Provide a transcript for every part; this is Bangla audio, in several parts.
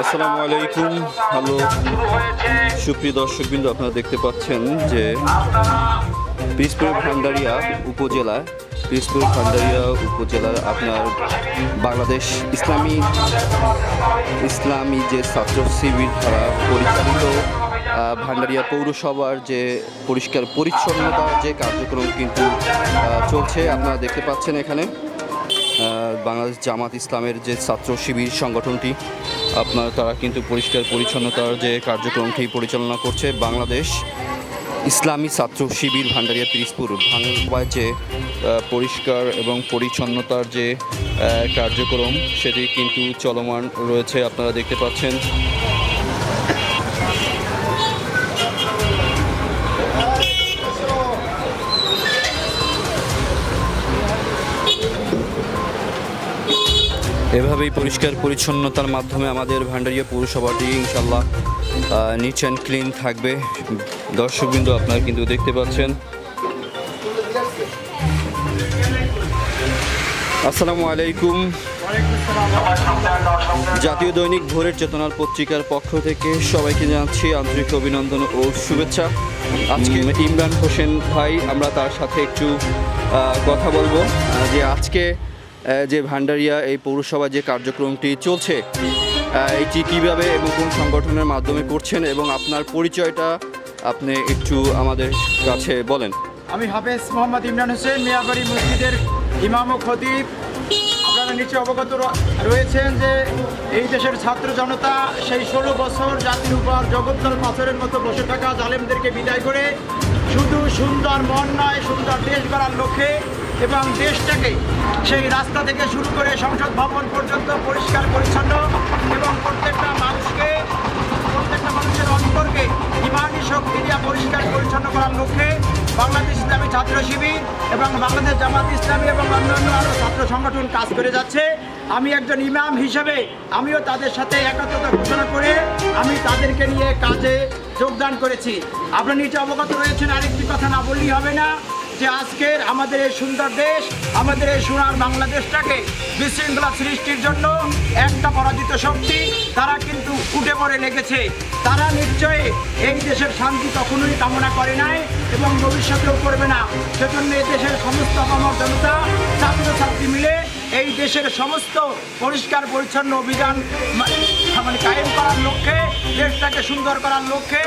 আসসালামু আলাইকুম। হ্যালো। সুপ্রিয় দর্শকবৃন্দ, আপনারা দেখতে পাচ্ছেন যে পিসপুর ভান্ডারিয়া উপজেলা, পিসপুর ভান্ডারিয়া উপজেলার আপনার বাংলাদেশ ইসলামী ইসলামী যে ছাত্র শিবির দ্বারা পরিচালিত ভান্ডারিয়া পৌরসভার যে পরিষ্কার পরিচ্ছন্নতার যে কার্যক্রম কিন্তু চলছে। আপনারা দেখতে পাচ্ছেন এখানে বাংলাদেশ জামাত ইসলামের যে ছাত্র শিবির সংগঠনটি আপনার তারা কিন্তু পরিষ্কার পরিচ্ছন্নতার যে কার্যক্রমটি পরিচালনা করছে বাংলাদেশ ইসলামী ছাত্র শিবির ভান্ডারিয়া পিরিজপুর। ভাঙবায় যে পরিষ্কার এবং পরিচ্ছন্নতার যে কার্যক্রম, সেটি কিন্তু চলমান রয়েছে, আপনারা দেখতে পাচ্ছেন। এভাবেই পরিষ্কার পরিচ্ছন্নতার মাধ্যমে আমাদের ভান্ডারিয়া পৌরসভাটি ইনশাল্লাহ নিচ অ্যান্ড ক্লিন থাকবে। দর্শকবৃন্দ, আপনারা কিন্তু দেখতে পাচ্ছেন। আসসালামু আলাইকুম। জাতীয় দৈনিক ভোরের চেতনার পত্রিকার পক্ষ থেকে সবাইকে জানাচ্ছি আন্তরিক অভিনন্দন ও শুভেচ্ছা। আজকে ইমরান হোসেন ভাই, আমরা তার সাথে একটু কথা বলব। যে আজকে যে ভান্ডারিয়া, এই পৌরসভা যে কার্যক্রমটি চলছে এটি কীভাবে এবং কোন সংগঠনের মাধ্যমে করছেন এবং আপনার পরিচয়টা আপনি একটু আমাদের কাছে বলেন। আমি হাফেজ মোহাম্মদ ইমরান হোসেন মিয়াবাড়ি মসজিদের ইমাম ও খতিব। আপনারা নিচে অবগত রয়েছেন যে এই দেশের ছাত্র জনতা সেই ষোলো বছর জাতির উপর জগদ্দল পাথরের মতো বসে থাকা জালেমদেরকে বিদায় করে শুধু সুন্দর মন নয়, সুন্দর দেশ গড়ার লক্ষ্যে এবং দেশটাকে সেই রাস্তা থেকে শুরু করে সংসদ ভবন পর্যন্ত পরিষ্কার, পরিচ্ছন্ন এবং প্রত্যেকটা মানুষকে, প্রত্যেকটা মানুষের অন্তরকে ইমানি শক্তি দিয়ে পরিষ্কার, পরিচ্ছন্ন করার লক্ষ্যে বাংলাদেশ ইসলামী ছাত্র শিবির এবং বাংলাদেশ জামাত ইসলামী এবং অন্যান্য আরও ছাত্র সংগঠন কাজ করে যাচ্ছে। আমি একজন ইমাম হিসেবে আমিও তাদের সাথে একাত্মতা ঘোষণা করে আমি তাদেরকে নিয়ে কাজে যোগদান করেছি। আপনার নিচে অবগত রয়েছেন, আরেকটি কথা না বললেই হবে না। যে আজকের আমাদের এই সুন্দর দেশ, আমাদের এই সোনার বাংলাদেশটাকে বিশৃঙ্খলা সৃষ্টির জন্য একটা পরাজিত শক্তি, তারা কিন্তু উঠে পড়ে লেগেছে। তারা নিশ্চয়ই এই দেশের শান্তি কখনোই কামনা করে নাই এবং ভবিষ্যতেও করবে না। সেজন্য এই দেশের সমস্ত আমার জনতা, ছাত্রছাত্রী মিলে এই দেশের সমস্ত পরিষ্কার পরিচ্ছন্ন অভিযান মানে কায়েম করার লক্ষ্যে, দেশটাকে সুন্দর করার লক্ষ্যে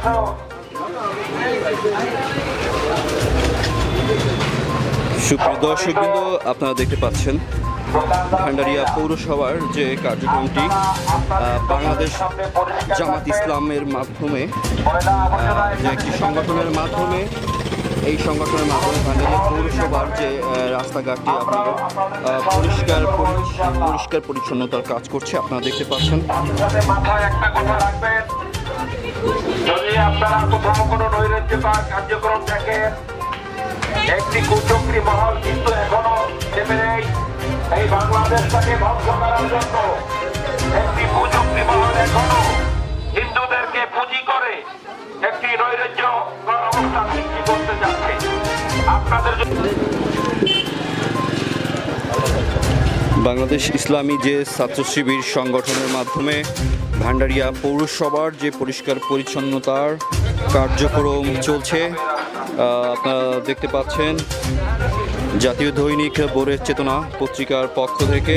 আসো সুপ্রিয় দর্শকবৃন্দ, আপনারা দেখতে পাচ্ছেন ভান্ডারিয়া পৌরসভার যে কার্যক্রমটি বাংলাদেশ জামাত ইসলামের মাধ্যমে যে একটি সংগঠনের মাধ্যমে, এই সংগঠনের মাধ্যমে ভান্ডারিয়া পৌরসভার যে রাস্তাঘাটটি আপনার পরিষ্কার পরি- পরিষ্কার পরিচ্ছন্নতার কাজ করছে, আপনারা দেখতে পাচ্ছেন। যদি আপনারা কোথাও কোনো নৈরাজ্যকর কার্যক্রম দেখেন, একটি কুচক্রী মহল কিন্তু এখনও চেপে নেই। এই বাংলাদেশটাকে ধ্বংস করার জন্য একটি কুচক্রী মহল এখনও হিন্দুদেরকে পুঁজি করে একটি নৈরাজ্য অবস্থা সৃষ্টি করতে যাচ্ছে। আপনাদের বাংলাদেশ ইসলামী যে ছাত্র শিবির সংগঠনের মাধ্যমে ভান্ডারিয়া পৌরসভার যে পরিষ্কার পরিচ্ছন্নতার কার্যক্রম চলছে আপনারা দেখতে পাচ্ছেন, জাতীয় দৈনিক বোরের চেতনা পত্রিকার পক্ষ থেকে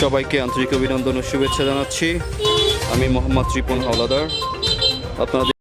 সবাইকে আন্তরিক অভিনন্দন ও শুভেচ্ছা জানাচ্ছি। আমি মোহাম্মদ রিপন হাওলাদার। আপনারা